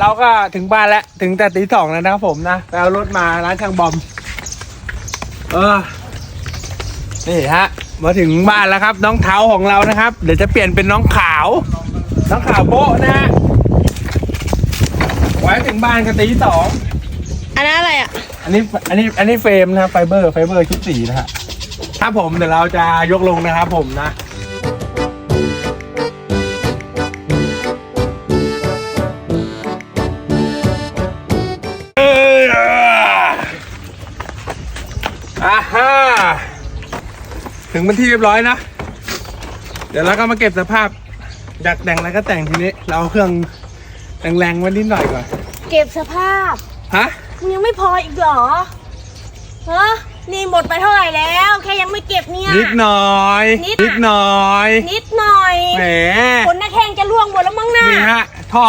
เราก็ถึงบ้านแล้วถึงแต่ตีสองแล้วนะครับผมนะไปเอารถมาร้านช่างบอม เออ นี่ฮะ มาถึงบ้านแล้วครับ น้องเท้าของเรานะครับ เดี๋ยวจะเปลี่ยนเป็นน้องขาว น้องขาวโบ๊ะนะฮะไว้ถึงบ้านกันตีสองอันนั้นอะไรอะ อันนี้อันนี้อันนี้เฟรมนะครับไฟเบอร์ไฟเบอร์ชุดสีนะฮะถ้าผมเดี๋ยวเราจะยกลงนะครับผมนะ ถึงเป็นที่เรียบร้อยนะ เดี๋ยวเราก็มาเก็บสภาพอยากแต่งอะไรก็แต่งทีนี้ เราเอาเครื่องแรงๆไว้นิดหน่อยก่อน เก็บสภาพฮะ มึงยังไม่พออีกเหรอฮะนี่หมดไปเท่าไหร่แล้ว แค่ยังไม่เก็บเนี่ย นิดหน่อย นิดนิดหน่อย นิดหน่อยแหมคนหน้าแข้งจะล่วงหมดแล้วมั้งน่ะนี่ฮะ ท่อ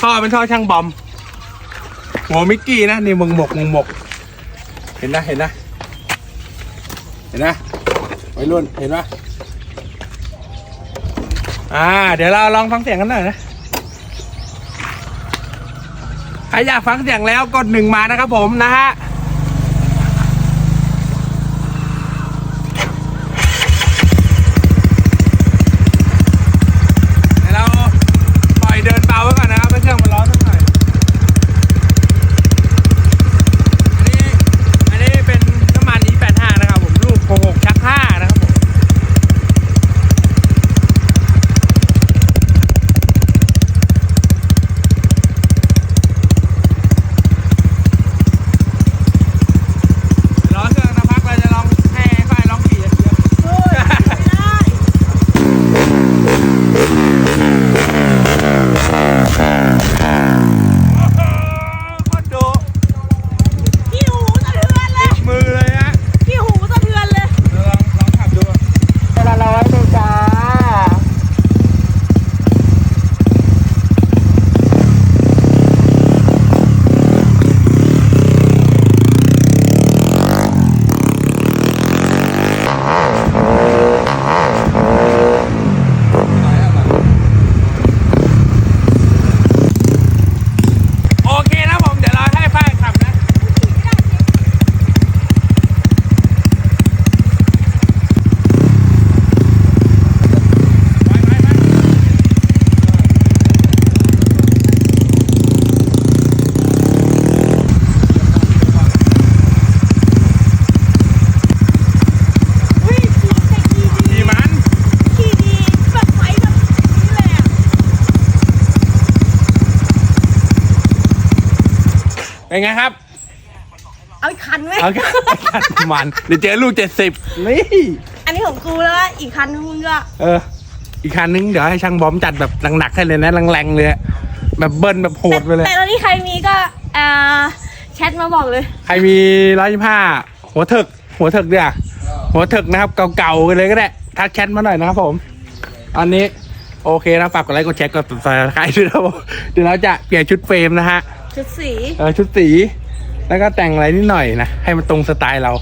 ท่อเป็นท่อช่างบอม หัวมิกกี้นะ นี่มึงหมกมึงหมก เห็นนะเห็นนะ เห็นไหมไว้รุ่นเห็นไหมอ่า เดี๋ยวเราลองฟังเสียงกันหน่อยนะใครอยากฟังเสียงแล้วกดหนึ่งมานะครับผมนะฮะ เดี๋ยวเราปล่อยเดินเบาไว้ก่อนนะครับให้เครื่องมันร้อนสักหน่อย อันนี้ อันนี้เป็นน้ำมัน E85 นะครับผมลูก66ชัก5นะครับผม ร้อนเครื่องนะพักเราจะลองให้ไฟลองขี่เดี๋ยว เฮ้ยไม่ได้ คนดู ขี้หูสะเทือนเลย มือเลยฮะ ขี้หูสะเทือนเลย เดี๋ยวลองลองขับดู เวลาร้อยเลยจ้า โอเคนะผม เดี๋ยวเราให้ป้ายขับนะ ไปไปไปขี่มัน ขี้ดีแบบไฟแบบนี้เลยอะ เป็นไงครับ เอาอีกคันไหมเอากันมันเดี๋ยวเจอลูกเจ็ดสิบนี่อันนี้ของกูแล้วอะอีกคันนึงมึงก็เออ อีกคันนึงเดี๋ยวให้ช่างบอมจัดแบบหนักๆให้เลยนะแรงๆเลยอะแบบเบิ้ลแบบโหดไปเลย แต่ตอนนี้ใครมีก็อ่าแชทมาบอกเลยใครมีร้อยผ้าหัวเถิกหัวเถิกเนี่ยหัวเถิกนะครับเก่าๆกันเลยก็ได้ทักแชทมาหน่อยนะครับผม อันนี้ โอเคนะฝากกดไลค์กดแชร์กดติดตามใครด้วยนะครับผมเดี๋ยวเราจะเปลี่ยนชุดเฟรมนะฮะ ชุดสี เออชุดสี แล้วก็แต่งอะไรนิดหน่อยนะ ให้มันตรงสไตล์เรา